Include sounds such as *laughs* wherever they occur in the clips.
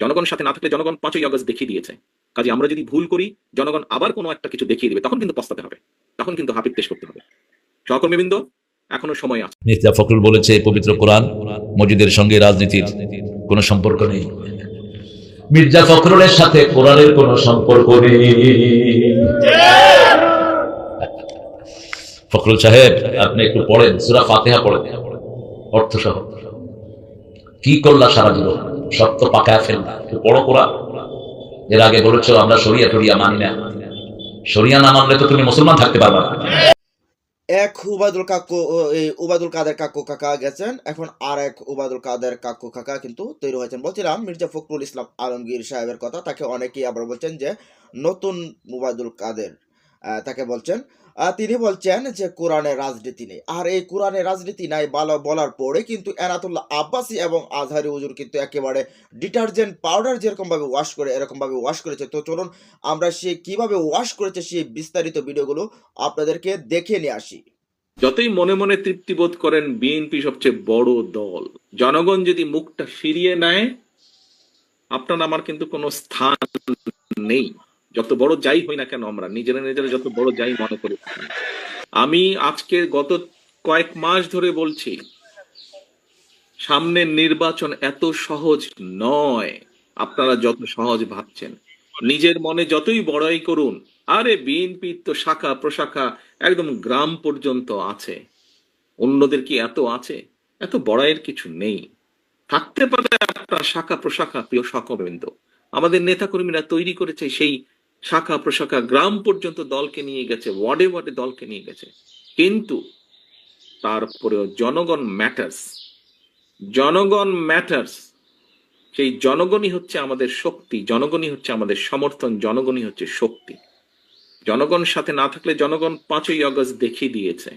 জনগণ সাথে না থাকলে জনগণ পাঁচই আগস্ট দেখিয়ে দিয়েছে। কাজে আমরা যদি ভুল করি, জনগণ আবার কোনো একটা কিছু দেখিয়ে দেবে, তখন কিন্তু পস্তাতে হবে, তখন কিন্তু হাপিক পেশ করতে হবে। সহকর্মীবৃন্দ, এখনও সময় আছে। মির্জা ফখরুল বলেছে, পবিত্র কোরআন মসজিদের সঙ্গে রাজনীতির কোনো সম্পর্ক নেই। মির্জা ফখরুলের সাথে কোরআনের কোনো সম্পর্ক নেই। ফখরুল সাহেব, আপনি একটু পড়েন, সুরা ফাতেহা পড়েন। অর্থ সহ কি করলা সারা জীবন? সত্য পাকায় ফেললা একটু পড়ো কোরআন। এর আগে বলেছ আমরা সরিয়া টরিয়া মানি না। সরিয়া না মানলে তো তুমি মুসলমান থাকতে পারবা না। এক উবাদুল কাকু উবাদুল কাদের কাকু কাকা গেছেন। এখন আর এক উবাদুল কাদের কাকু কাকা কিন্তু তৈরি হয়েছেন। বলছিলাম, মির্জা ফখরুল ইসলাম আলমগীর সাহেবের কথা, তাকে অনেকেই আবার বলছেন যে, নতুন উবাদুল কাদের তাকে বলছেন। তিনি বলছেন যে, কোরআনের রাজনীতি নেই। আর এই কোরআনের রাজনীতি নাই বলা, বলার পরে কিন্তু এনাতুল্লাহ আব্বাসি এবং আজহারি হুজুর কিন্তু একেবারে ডিটারজেন্ট পাউডার যেরকম ভাবে ওয়াশ করে এরকম ভাবে ওয়াশ করেছে। তো চলুন আমরা সে কীভাবে ওয়াশ করেছে সেই বিস্তারিত ভিডিওগুলো আপনাদেরকে দেখে নিয়ে আসি। যতই মনে মনে তৃপ্তি বোধ করেন, বিএনপি সবচেয়ে বড় দল। জনগণ যদি মুখটা ফিরিয়ে নেয়, আপনার আমার কিন্তু কোনো স্থান নেই। যত বড় যাই হই না কেন আমরা, নিজেরা নিজেরা যত বড় যাই মনে করি। আমি আজকে গত কয়েক মাস ধরে বলছি, সামনের নির্বাচন এত সহজ নয়, আপনারা যত সহজ ভাবছেন। নিজের মনে যতই বড়াই করুন, আরে বিএনপির তো শাখা প্রশাখা একদম গ্রাম পর্যন্ত আছে। অন্যদের কি এত আছে? এত বড়াইয়ের কিছু নেই। থাকতে পারে আপনার শাখা প্রশাখা প্রিয় সকবৃন্দ আমাদের নেতাকর্মীরা তৈরি করেছে সেই শাখা প্রশাখা গ্রাম পর্যন্ত দলকে নিয়ে গেছে, ওয়ার্ডে ওয়ার্ডে দলকে নিয়ে গেছে। কিন্তু তারপরেও জনগণ ম্যাটার্স জনগণ ম্যাটার্স সেই জনগণই হচ্ছে আমাদের শক্তি, জনগণই হচ্ছে আমাদের সমর্থন, জনগণই হচ্ছে শক্তি। জনগণ সাথে না থাকলে জনগণ পাঁচই আগস্ট দেখিয়ে দিয়েছে।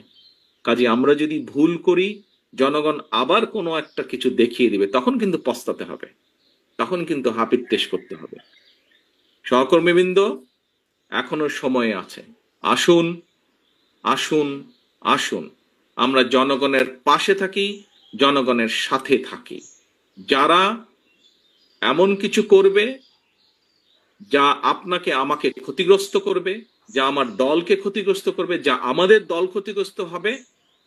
কাজে আমরা যদি ভুল করি, জনগণ আবার কোনো একটা কিছু দেখিয়ে দিবে, তখন কিন্তু পস্তাতে হবে। তখন কিন্তু হাপিত পেশ করতে হবে। সহকর্মীবৃন্দ, এখনও সময় আছে। আসুন আসুন আসুন। আমরা জনগণের পাশে থাকি, জনগণের সাথে থাকি। যারা এমন কিছু করবে, যা আপনাকে, আমাকে ক্ষতিগ্রস্ত করবে, যা আমার দলকে ক্ষতিগ্রস্ত করবে, যা আমাদের দল ক্ষতিগ্রস্ত হবে,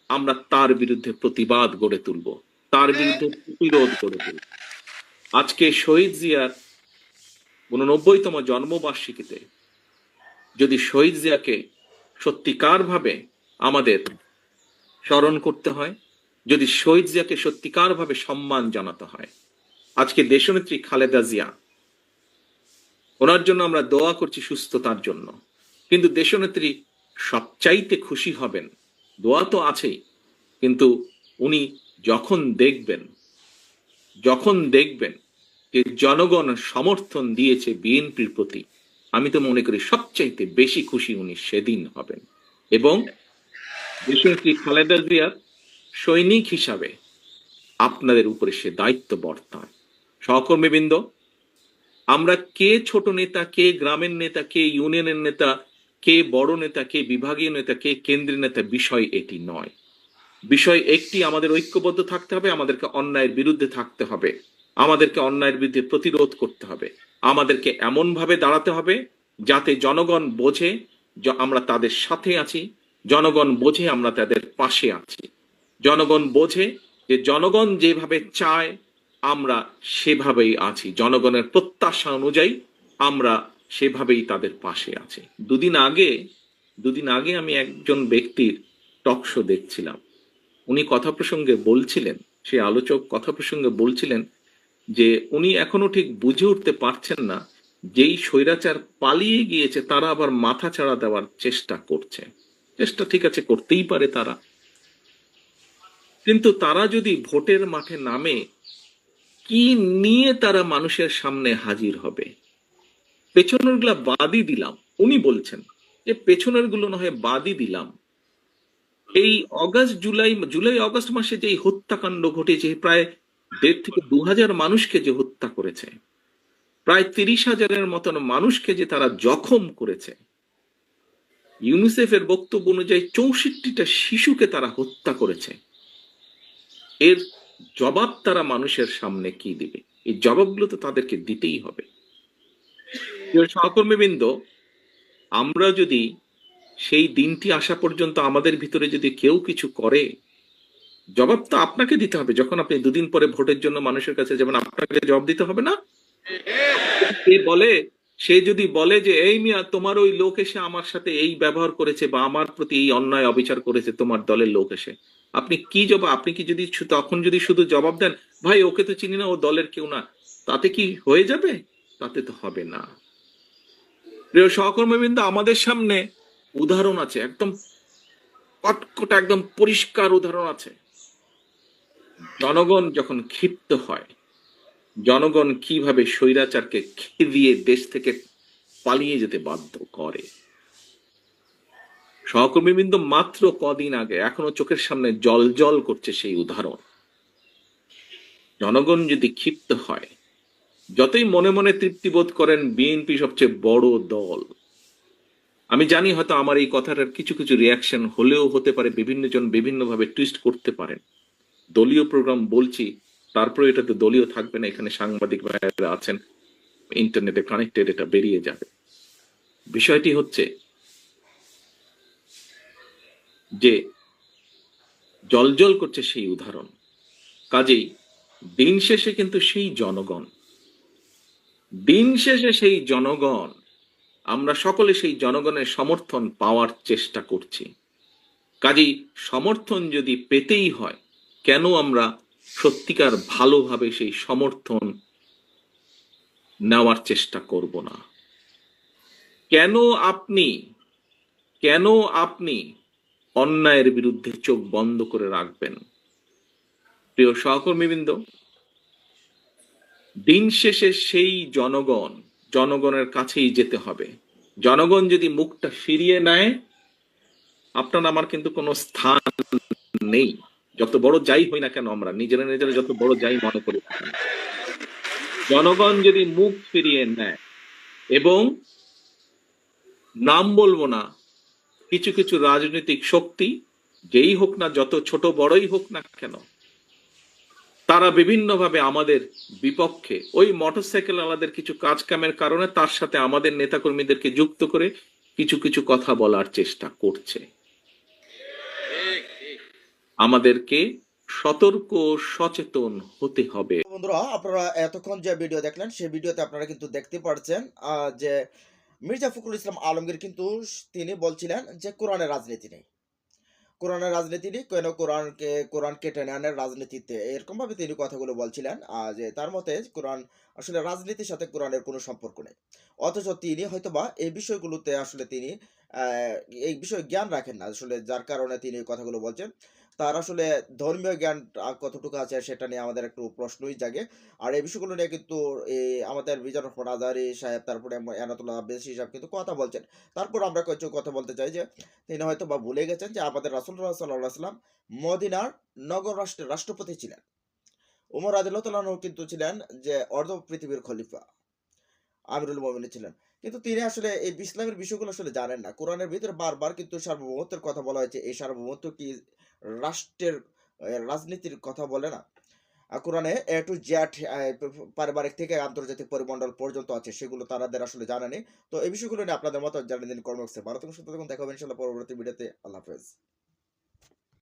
আমরা তার বিরুদ্ধে প্রতিবাদ গড়ে তুলব। তার বিরুদ্ধে প্রতিরোধ গড়ে তুলব। আজকে শহীদ জিয়ার উননব্বইতম জন্মবার্ষিকীতে যদি শহীদ জিয়াকে সত্যিকার ভাবে আমাদের স্মরণ করতে হয়, যদি শহীদ জিয়াকে সত্যিকার ভাবে সম্মান জানাতে হয়, আজকে দেশনেত্রী খালেদা জিয়া, ওনার জন্য আমরা দোয়া করছি সুস্থতার জন্য। কিন্তু দেশনেত্রী সবচাইতে খুশি হবেন, দোয়া তো আছেই, কিন্তু উনি যখন দেখবেন যখন দেখবেন যে জনগণ সমর্থন দিয়েছে বিএনপির প্রতি, আমি তো মনে করি সবচাইতে বেশি খুশি উনি সেদিন হবেন। এবং খালেদা জিয়ার সৈনিক হিসাবে আপনাদের উপরে সে দায়িত্ব বর্তায়। সহকর্মীবৃন্দ, আমরা কে ছোট নেতা, কে গ্রামের নেতা, কে ইউনিয়নের নেতা, কে বড় নেতা, কে বিভাগীয় নেতা, কে কেন্দ্রীয় নেতা, বিষয় এটি নয়। বিষয় একটি আমাদের ঐক্যবদ্ধ থাকতে হবে, আমাদেরকে অন্যায়ের বিরুদ্ধে থাকতে হবে। আমাদেরকে অন্যায়ের বিরুদ্ধে প্রতিরোধ করতে হবে। আমাদেরকে এমনভাবে দাঁড়াতে হবে যাতে জনগণ বোঝে আমরা তাদের সাথে আছি, জনগণ বোঝে আমরা তাদের পাশে আছি। জনগণ বোঝে যে জনগণ যেভাবে চায়, আমরা সেভাবেই আছি। জনগণের প্রত্যাশা অনুযায়ী আমরা সেভাবেই তাদের পাশে আছি। দুদিন আগে দুদিন আগে আমি একজন ব্যক্তির টক শো দেখছিলাম। উনি কথা প্রসঙ্গে বলছিলেন সেই আলোচক কথা প্রসঙ্গে বলছিলেন যে উনি এখনও ঠিক বুঝে উঠতে পারছেন না যেই স্বৈরাচার পালিয়ে গিয়েছে, তারা আবার মাথা ছাড়া দেওয়ার চেষ্টা করছে। চেষ্টা ঠিক আছে, করতেই পারে তারা। কিন্তু তারা যদি ভোটের মাঠে নামে, কি নিয়ে তারা মানুষের সামনে হাজির হবে? পেছনেরগুলা বাদই দিলাম। উনি বলছেন যে পেছনেরগুলো না হয় বাদই দিলাম। এই অগাস্ট, জুলাই জুলাই, অগস্ট মাসে যে হত্যাকাণ্ড ঘটেছে, প্রায় দেড় থেকে দু হাজার মানুষকে যে হত্যা করেছে, প্রায় তিরিশ হাজারের মতন মানুষকে যে তারা জখম করেছে, ইউনিসেফের বক্তব্য অনুযায়ী চৌষট্টিটা শিশুকে তারা হত্যা করেছে। এর জবাব তারা মানুষের সামনে কি দিবে? এই জবাবগুলো তো তাদেরকে দিতেই হবে। সহকর্মীবৃন্দ, আমরা যদি সেই দিনটি আসা পর্যন্ত আমাদের ভিতরে যদি কেউ কিছু করে জবাব তো আপনাকে দিতে হবে যখন আপনি দুদিন পরে ভোটের জন্য মানুষের কাছে যেমন আপনাকে জবাব দিতে হবে না? *laughs* সে বলে সে যদি বলে যে এই মিয়া তোমার ওই লোক এসে আমার সাথে এই ব্যবহার করেছে বা আমার প্রতি এই অন্যায় অবিচার করেছে তোমার দলের লোক এসে। আপনি কি জবাব আপনি কি যদি তখন যদি শুধু জবাব দেন ভাই ওকে তো চিনি না ও দলের কেউ না। তাতে কি হয়ে যাবে? তাতে তো হবে না। প্রিয় সহকর্মীবৃন্দ আমাদের সামনে উদাহরণ আছে একদম কটকটা একদম পরিষ্কার উদাহরণ আছে। জনগণ যখন ক্ষিপ্ত হয়, জনগণ কীভাবে স্বৈরাচারকে খেদিয়ে দেশ থেকে পালিয়ে যেতে বাধ্য করে? সহকর্মীবৃন্দ মাত্র কদিন আগে এখনও চোখের সামনে জল জল করছে সেই উদাহরণ। জনগণ যদি ক্ষিপ্ত হয়, যতই মনে মনে তৃপ্তি বোধ করেন বিএনপি সবচেয়ে বড় দল। আমি জানি হয়তো আমার এই কথাটার কিছু কিছু রিয়াকশন হলেও হতে পারে বিভিন্ন জন বিভিন্নভাবে টুইস্ট করতে পারেন। দলীয় প্রোগ্রাম বলছি তারপরে এটা তো দলীয় থাকবে না, এখানে সাংবাদিক ভাইয়েরা আছেন ইন্টারনেটে কানেক্টেড এটা বেরিয়ে যাবে। বিষয়টি হচ্ছে যে জলজল করছে সেই উদাহরণ। কাজেই দিন শেষে কিন্তু সেই জনগণ, দিন শেষে সেই জনগণ, আমরা সকলে সেই জনগণের সমর্থন পাওয়ার চেষ্টা করছি। কাজেই সমর্থন যদি পেতেই হয় কেন আমরা সত্যিকার ভালোভাবে সেই সমর্থন নেওয়ার চেষ্টা করব না? কেন আপনি কেন আপনি অন্যায়ের বিরুদ্ধে চোখ বন্ধ করে রাখবেন? প্রিয় সহকর্মীবৃন্দ, দিন শেষে সেই জনগণ, জনগণের কাছেই যেতে হবে। জনগণ যদি মুখটা ফিরিয়ে নেয়, আপনার আমার কিন্তু কোনো স্থান নেই। যত বড় যাই হই না কেন আমরা, নিজেরা নিজেরা যত বড় যাই মনে করি জনগণ যদি মুখ ফিরিয়ে নেয় এবং নাম বলব না, কিছু কিছু রাজনৈতিক শক্তি, যেই হোক না যত ছোট বড়ই হোক না কেন, তারা বিভিন্নভাবে আমাদের বিপক্ষে ওই মোটরসাইকেল আলাদের কিছু কাজ কামের কারণে তার সাথে আমাদের নেতাকর্মীদেরকে যুক্ত করে কিছু কিছু কথা বলার চেষ্টা করছে। আমাদেরকে সতর্ক সচেতন হতে হবে। বন্ধুরা, আপনারা এতক্ষণ যে ভিডিও দেখলেন, সেই ভিডিওতে আপনারা কিন্তু দেখতে পাচ্ছেন যে মির্জা ফখরুল ইসলাম আলমগীর কিন্তু তিনি বলছিলেন যে কোরআনের রাজনীতি নেই। কোরআনের রাজনীতি নেই, কেন কোরআনকে কোরআনকে টেনে আনার রাজনীতিতে? এরকম ভাবে তিনি কথাগুলো বলছিলেন যে তার মতে কোরআন আসলে রাজনীতির সাথে কোরআনের কোনো সম্পর্ক নেই। অথচ তিনি হয়তোবা এই বিষয়গুলোতে আসলে তিনি এই বিষয়ে জ্ঞান রাখেন না। আসলে যার কারণে তিনি এই কথাগুলো বলছেন। তার আসলে ধর্মীয় জ্ঞান কতটুকু আছে সেটা নিয়ে আমাদের একটু প্রশ্নই জাগে। আর এই বিষয়গুলো নিয়ে কিন্তু এই আমাদের বিজন রহমান আজারি সাহেব, তারপরে এনাতুল্লাহ বেশি সাহেব কিন্তু কথা বলছেন। তারপর আমরা কিছু কথা বলতে চাই যে, তিনি হয়তো বা ভুলে গেছেন যে, আমাদের রাসুল্লাহ সাল্লাহ সাল্লাম মদিনার নগর রাষ্ট্রের রাষ্ট্রপতি ছিলেন। উমর আদিল্লাহ কিন্তু ছিলেন যে, অর্ধ পৃথিবীর খলিফা। আমিরুল মোমিনী ছিলেন। কিন্তু তিনি আসলে এই ইসলামের বিষয়গুলো আসলে জানেন না। কোরআনের ভিতরে বারবার কিন্তু সার্বভৌমত্বের কথা বলা হয়েছে। এই সার্বভৌমত্ব কি রাষ্ট্রের রাজনীতির কথা বলে না? কোরআনে এ টু জ্যাট পারিবারিক থেকে আন্তর্জাতিক পরিমণ্ডল পর্যন্ত আছে। সেগুলো তাদের আসলে জানা নেই তো এই বিষয়গুলো নিয়ে আপনাদের মতো জানিয়ে দিন কর্মক্সে ভারত সুতরাং দেখা হবে ইনশাল্লাহ পরবর্তী ভিডিওতে। আল্লাহ হাফেজ।